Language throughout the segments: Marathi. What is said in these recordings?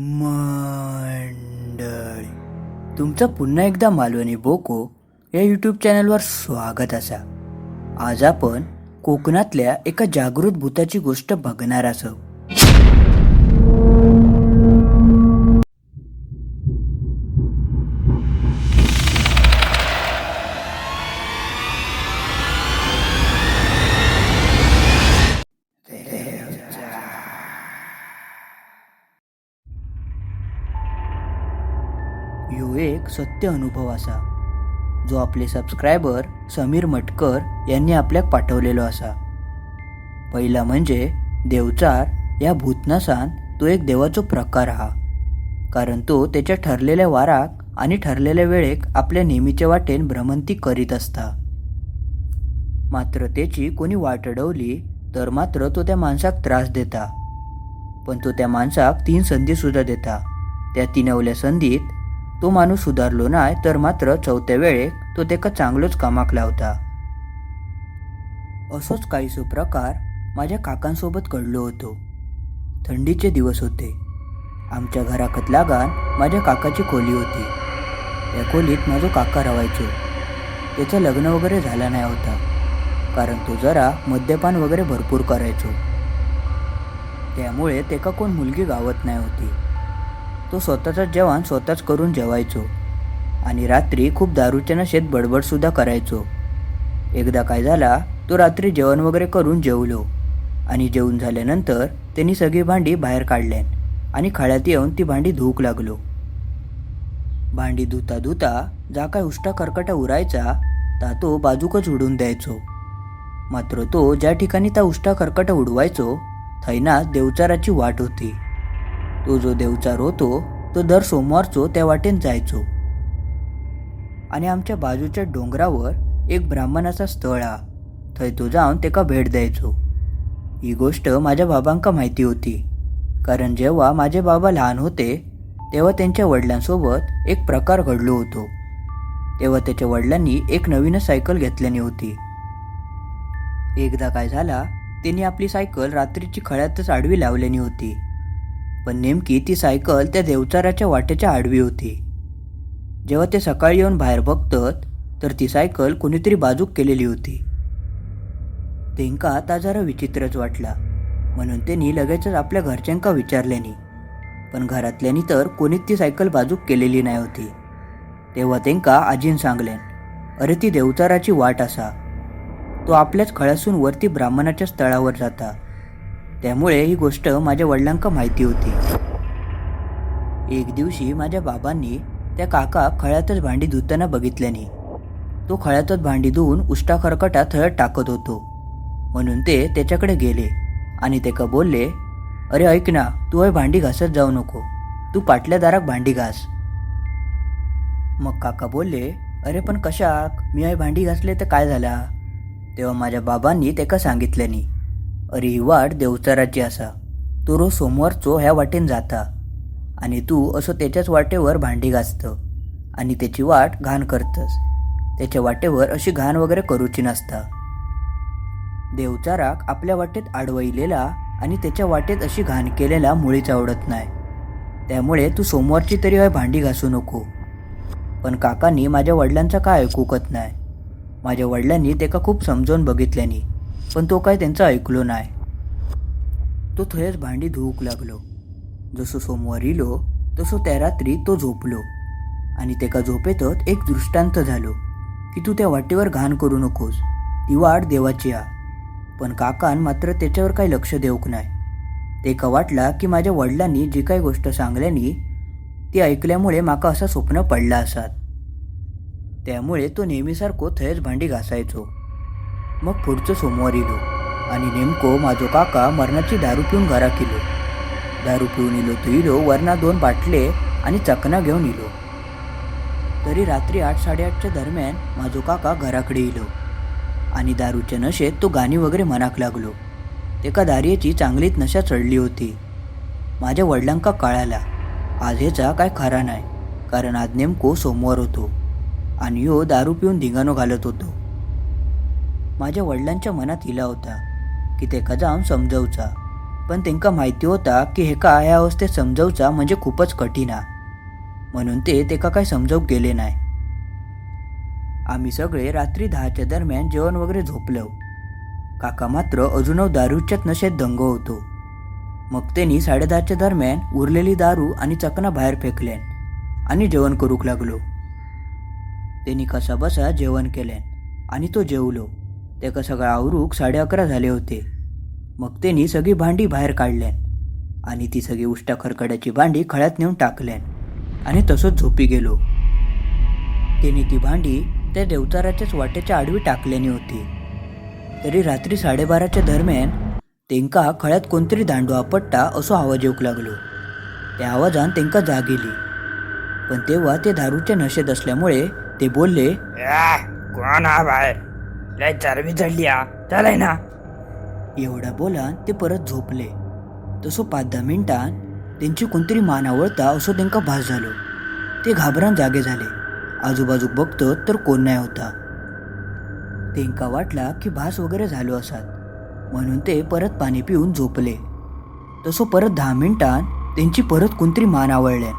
मंडळी तुमचं पुन्हा एकदा मालवणी बोको या यूट्यूब चॅनलवर स्वागत असा. आज आपण कोकणातल्या एका जागृत भूताची गोष्ट बघणार असं. एक सत्य अनुभव असा जो आपले सबस्क्रायबर समीर मटकर यांनी आपल्याक पाठवलेलो असा. पहिला म्हणजे देवचार या भूतनासान तो एक देवाचो प्रकार हा. कारण तो त्याच्या ठरलेल्या वाराक आणि ठरलेल्या वेळेक आपल्या नेहमीच्या वाटेन भ्रमंती करीत असता. मात्र त्याची कोणी वाट अडवली तर मात्र तो त्या माणसाक त्रास देता. पण तो त्या माणसाक तीन संधी सुद्धा देता. त्या तिनवल्या संधीत तो माणूस सुधारलो नाही तर मात्र चौथ्या वेळेक तो तेका चांगलोच कामाक लावता. असोच काहीसो प्रकार माझ्या काकांसोबत घडलो होतो. थंडीचे दिवस होते. आमच्या घराकत लागान माझ्या काकाची खोली होती. या खोलीत माझो काका रावायचो. त्याचं लग्न वगैरे झाला नाही होता कारण तो जरा मद्यपान वगैरे भरपूर करायचो. त्यामुळे तेका कोण मुलगी गावत नाही होती. तो स्वतःचं जेवण स्वतःच करून जेवायचो. आणि रात्री खूप दारूच्या नशेत बडबडसुद्धा करायचो. एकदा काय झाला तो रात्री जेवण वगैरे करून जेवलो. आणि जेवून झाल्यानंतर त्यांनी सगळी भांडी बाहेर काढल्यान आणि खळ्यात येऊन ती भांडी धुवूक लागलो. भांडी धुता धुता जा काय उष्टा कर्कटा उरायचा ता तो बाजूकच उडून द्यायचो. मात्र तो ज्या ठिकाणी त्या उष्टा कर्कटा उडवायचो थैना देवचाराची वाट होती. तो जो देवचार होतो तो दर सोमवारचो त्या वाटेन जायचो. आणि आमच्या बाजूच्या डोंगरावर एक ब्राह्मणाचा स्थळ हा थंय तो जाऊन तेका भेट द्यायचो. ही गोष्ट माझ्या बाबांका माहिती होती कारण जेव्हा माझे बाबा लहान होते तेव्हा त्यांच्या वडिलांसोबत एक प्रकार घडलो होतो. तेव्हा त्याच्या वडिलांनी एक नवीन सायकल घेतल्याने होती. एकदा काय झाला त्यांनी आपली सायकल रात्रीची खळ्यातच आडवी लावल्यानी होती. पण नेमकी ती सायकल त्या देवचाराच्या वाटेच्या आडवी होती. जेव्हा ते सकाळी येऊन बाहेर बघतात तर ती सायकल कोणीतरी बाजूक केलेली होती. तेंका आता जरा विचित्रच वाटला. म्हणून त्यांनी लगेचच आपल्या घरच्यांका विचारल्यानी. पण घरातल्यानी तर कोणीच ती सायकल बाजूक केलेली नाही होती. तेव्हा तेंका आजीन सांगल्यान अरे ती देवचाराची वाट असा. तो आपल्याच खळ्यासून वरती ब्राह्मणाच्या स्थळावर जाता. त्यामुळे ही गोष्ट माझ्या वडिलांका माहिती होती. एक दिवशी माझ्या बाबांनी त्या काका खळ्यातच भांडी धुताना बघितल्याने तो खळ्यातच भांडी धुवून उष्टा खरकटा थळत टाकत होतो. म्हणून ते त्याच्याकडे गेले आणि ते का बोलले अरे ऐक ना तू हे भांडी घासत जाऊ नको. तू पाटल्या दाराक भांडी घास. मग काका बोलले अरे पण कशाक? मी आई भांडी घासले तर काय झाला? तेव्हा माझ्या बाबांनी त्याका सांगितल्यानी अरे ही वाट देवचाराची असा. तो रोज सोमवारचो ह्या वाटेन जाता. आणि तू असं त्याच्याच वाटेवर भांडी घासत. आणि त्याची वाट घाण करतस. त्याच्या वाटेवर अशी घाण वगैरे करूची नसता. देवचाराक आपल्या वाटेत आडवईलेला आणि त्याच्या वाटेत अशी घाण केलेला मुळीच आवडत नाही. त्यामुळे तू सोमवारची तरी हय भांडी घासू नको. पण काकांनी माझ्या वडिलांचा काय ऐकूकत नाही? माझ्या वडिलांनी त्याका खूप समजावून बघितल्यानी. पण तो काय त्यांचं ऐकलो नाही. तो थंयच भांडी धुवूक लागलो. जसो सोमवार इलो तसो त्या रात्री तो झोपलो. आणि तेका झोपेतच एक दृष्टांत झालो की तू त्या वाटेवर घाण करू नकोस ती वाट देवाची आ. पण काकान मात्र त्याच्यावर काही लक्ष देऊक नाही. तेका वाटला की माझ्या वडिलांनी जी काही गोष्ट सांगल्यानी ती ऐकल्यामुळे माका असा स्वप्न पडला असात. त्यामुळे तो नेहमीसारखो थंयच भांडी घासायचो. मग पुढचं सोमवार इलो. आणि नेमको माझो काका मरणाची दारू पिऊन घरा केलो दारू पिऊन इलो तो इलो वरना दोन बाटले आणि चकना घेऊन इलो. तरी रात्री आठ साडेआठच्या दरम्यान माझो काका घराकडे इलो. आणि दारूच्या नशेत तो गाणी वगैरे मनाक लागलो. एका दारियेची चांगलीच नशा चढली होती. माझ्या वडिलांका कळाला आज ह्याचा काय खरा नाही कारण आज नेमको सोमवार होतो. आणि हो दारू पिऊन धिंगाणो घालत होतो. माझ्या वडिलांच्या मनात इला होता की ते जाऊन समजवचा. पण तेंका माहिती होता की हेका ह्या अवस्थेत समजवचा म्हणजे खूपच कठीण हा म्हणून ते तेका काय समजवूक गेले नाही. आम्ही सगळे रात्री दहाच्या दरम्यान जेवण वगैरे झोपलो. काका मात्र अजूनही दारूच्याच नशेत दंग होतो. मग त्यांनी साडेदहाच्या दरम्यान उरलेली दारू आणि चकना बाहेर फेकल्यान आणि जेवण करूक लागलो. त्यांनी कसा बसा जेवण केल्यान आणि तो जेवलो. तेका सगळं आवरूक साडे अकरा झाले होते. मग त्यांनी सगळी भांडी बाहेर काढल्यान आणि ती सगळी उष्टा खरकड्याची भांडी खळ्यात नेऊन टाकल्यान आणि तसंच झोपी गेलो. त्यांनी ती भांडी त्या देवचाराच्याच वाटेच्या आडवी टाकल्यानी होती. तरी रात्री साडेबाराच्या दरम्यान तेंका खळ्यात कोणतरी दांडू आपटता असो आवाज येऊक लागलो. त्या आवाजान तेंका जाग येली पण तेव्हा ते दारूच्या नशेत असल्यामुळे ते बोलले कोण हा बाहेर लय चरबी चढली हा. चालाय ना. एवढं बोलान ते परत झोपले. तसो पाच दहा मिनटान त्यांची कोणतरी मान आवळता असो त्यांना भास झालो. ते घाबरान जागे झाले. आजूबाजूक बघतो तर कोण नाही होता. तेंका वाटला की भास वगैरे झालो असत. म्हणून ते परत पाणी पिऊन झोपले. तसो परत दहा मिनटान त्यांची परत कोणतरी मान आवळल्या.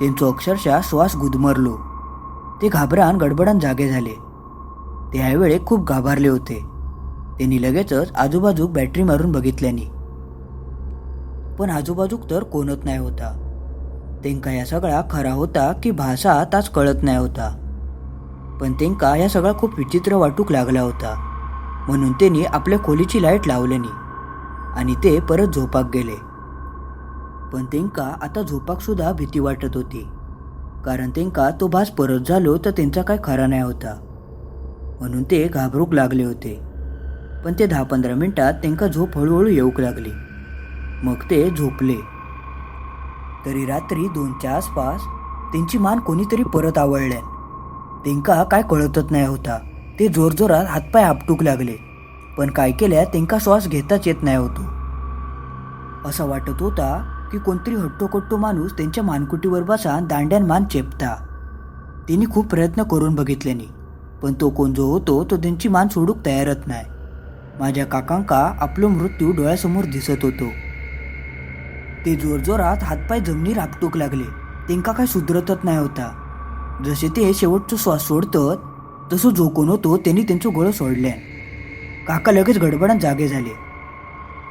त्यांचो अक्षरशः श्वास गुदमरलो. ते घाबरान गडबडान जागे झाले. ते खूप घाबरले होते. त्यांनी लगेचच आजूबाजूक बॅटरी मारून बघितल्यानी. पण आजूबाजूक तर कोणत नाही होता. तेंका या सगळा खरा होता की भाषा ताच कळत नाही होता. पण तेंका या सगळा खूप विचित्र वाटूक लागला होता. म्हणून त्यांनी आपल्या खोलीची लाइट लावल्यानी आणि ते परत झोपाक गेले. पण तेंका आता झोपाकसुद्धा भीती वाटत होती. कारण तेंका तो भास परत झालो तर त्यांचा काय खरा नाही होता. म्हणून ते घाबरूक लागले होते. पण ते दहा पंधरा मिनटात त्यांका झोप हळूहळू येऊक लागली. मग ते झोपले. तरी रात्री दोनच्या आसपास त्यांची मान कोणीतरी परत आवळल्यान. तेंका काय कळतच नाही होता. ते जोरजोरात हातपाय आपटूक लागले. पण काय केल्या त्यांना श्वास घेताच येत नाही होतो. असं वाटत होता की कोणतरी हट्टोकट्टो माणूस त्यांच्या मानकुटीवर बसा दांड्यान मान चेपता. त्यांनी खूप प्रयत्न करून बघितल्यानी. पण तो कोण जो होतो तो त्यांची मान सोडूक तयारच नाही. माझ्या काकांका आपलो मृत्यू डोळ्यासमोर दिसत होतो. ते जोरजोरात हातपाय जमिनीर आपटूक लागले. त्यांका काय सुधरतच नाही होता. जसे ते शेवटचं श्वास सोडतत तसं जो कोण होतो त्यांनी त्यांचं गळो सोडल्यान काका लगेच गडबडान जागे झाले.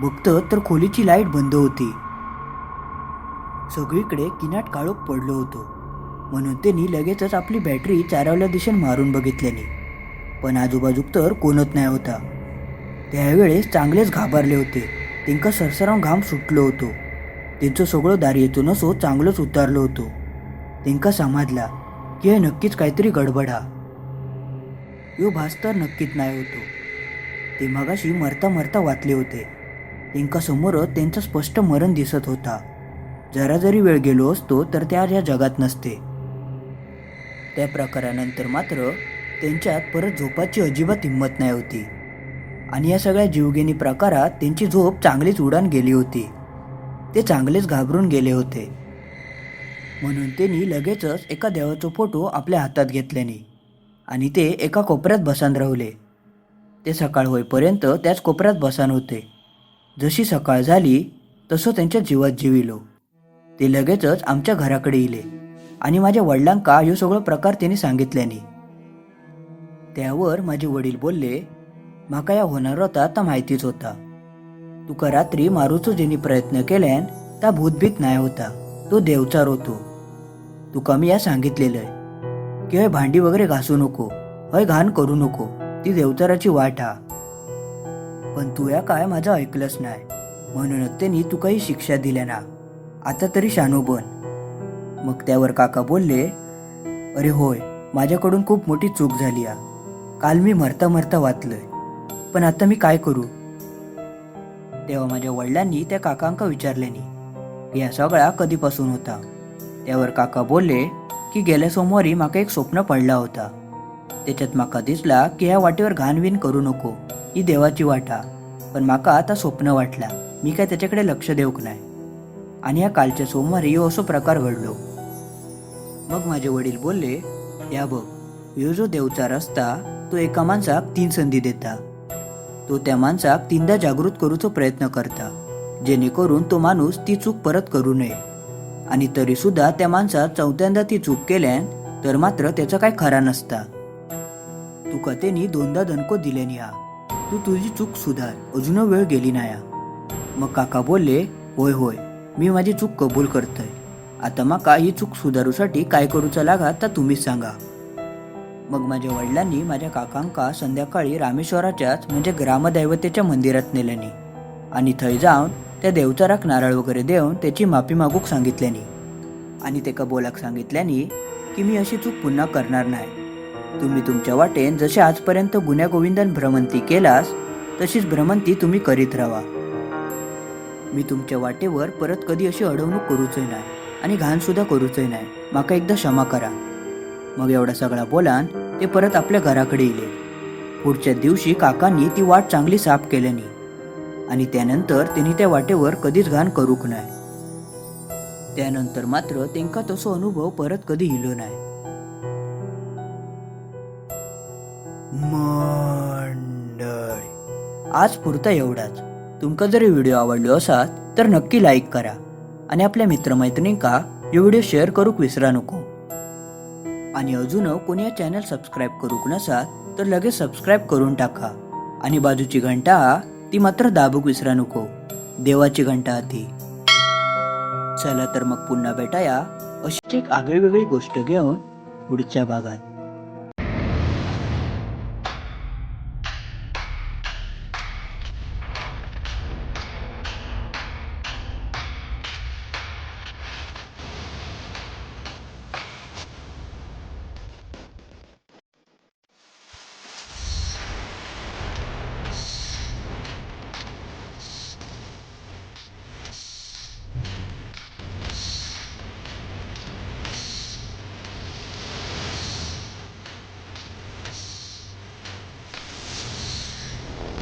बघतं तर खोलीची लाइट बंद होती. सगळीकडे किनाट काळोख पडलो होतो. म्हणून त्यांनी लगेचच आपली बॅटरी चारावल्या दिशेने मारून बघितल्याने. पण आजूबाजूक तर कोणत नाही होता. त्यावेळेस चांगलेच घाबरले होते. त्यांका सरसराव घाम सुटलो होतो. त्यांचं सगळं दार येतो नसो चांगलंच उतारलो होतो. तेंका समाजला की हे नक्कीच काहीतरी गडबड हा. यो भास तर नक्कीच नाही होतो. ते मगाशी मरता मरता वाचले होते. त्यांका समोरच त्यांचं स्पष्ट मरण दिसत होता. जरा जरी वेळ गेलो असतो तर त्या या जगात नसते. त्या प्रकारानंतर मात्र त्यांच्यात परत झोपाची अजिबात हिंमत नाही होती. आणि या सगळ्या जीवघेणी प्रकारात त्यांची झोप चांगलीच उडान गेली होती. ते चांगलेच घाबरून गेले होते. म्हणून त्यांनी लगेचच एका देवाचा फोटो आपल्या हातात घेतल्याने आणि ते एका कोपऱ्यात बसान रावले ते सकाळ होईपर्यंत त्याच कोपऱ्यात बसान होते. जशी सकाळ झाली तसं त्यांच्या जीवात जीविलो. ते लगेचच आमच्या घराकडे येले आणि माझ्या वडिलांका ह्यो सगळो प्रकार त्यांनी सांगितल्यानी. त्यावर माझे वडील बोलले माका या होणार होता ता माहितीच होता. तुका रात्री मारूचो जेनी प्रयत्न केल्यान ता भूतभीत नाही होता तो देवचार होतो. तुका मी या सांगितलेलंय. की हय भांडी वगैरे घासू नको हय घाण करू नको ती देवचाराची वाट हा. पण तू या काय माझं ऐकलंच नाही म्हणूनच त्यांनी तुका ही शिक्षा दिल्या ना. आता तरी शानू बन. मग त्यावर काका बोलले अरे होय माझ्याकडून खूप मोठी चूक झाली आ. काल मी मरता मरता वाचलंय. पण आता मी काय करू? तेव्हा माझ्या वडिलांनी त्या काकांका विचारल्यानी या सगळा कधीपासून होता? त्यावर काका बोलले की गेल्या सोमवारी माका एक स्वप्न पडला होता. त्याच्यात माका दिसला की ह्या वाटेवर घाणविण करू नको ही देवाची वाटा पण माका आता स्वप्न वाटला मी काय त्याच्याकडे लक्ष देऊक नाही आणि या कालच्या सोमवारी असो प्रकार घडलो. मग माझे वडील बोलले या बघ ह्यो जो देवचा रस्ता तो एका माणसाक तीन संधी देता. तो त्या माणसाक तीनदा जागृत करूचो प्रयत्न करता जेणेकरून तो माणूस ती चूक परत करू नये. आणि तरीसुद्धा त्या माणसात चौथ्यांदा ती चूक केल्यान तर मात्र त्याचा काय खरा नसता. तुका तेनी दोनदा दणको दिल्यानी हा तू तुझी चूक सुधार अजून वेळ गेली नाया. मग काका बोलले होय होय मी माझी चूक कबूल करतय. आता माका ही चूक सुधारूसाठी काय करूचा लागा तर तुम्हीच सांगा. मग माझ्या वडिलांनी माझ्या काकांका संध्याकाळी रामेश्वराच्याच म्हणजे ग्रामदैवतेच्या मंदिरात नेल्यानी आणि थंय जाऊन त्या देवचाराक नारळ वगैरे देऊन त्याची माफी मागूक सांगितल्यानी आणि तेका बोलाक सांगितल्यानी की मी अशी चूक पुन्हा करणार नाही. तुम्ही तुमच्या वाटेन जसे आजपर्यंत गुन्ह्या गोविंदन भ्रमंती केलास तशीच भ्रमंती तुम्ही करीत राहा. मी तुमच्या वाटेवर परत कधी अशी अडवणूक करूच नाही. आणि घाणसुद्धा करूचंय नाही. माका एकदा क्षमा करा. मग एवढा सगळा बोलान ते परत आपल्या घराकडे येले पुढच्या दिवशी काकांनी ती वाट चांगली साफ केल्यानी. आणि त्यानंतर त्यांनी त्या वाटेवर कधीच घाण करूक नाही. त्यानंतर मात्र तेंका तसो अनुभव परत कधी इलो नाही. मंडळी आज पुरता एवढाच. तुमका जर व्हिडिओ आवडलो असात तर नक्की लाईक करा. आणि आपल्या मित्रमैत्रिणींका हे व्हिडिओ शेअर करूक विसरा नको. आणि अजून कोणी या चॅनल सबस्क्राईब करूक नसा तर लगेच सबस्क्राईब करून टाका. आणि बाजूची घंटा ती मात्र दाबूक विसरा नको. देवाची घंटा ती चला तर मग पुन्हा भेटाया अशी एक आगळीवेगळी गोष्ट घेऊन पुढच्या भागात.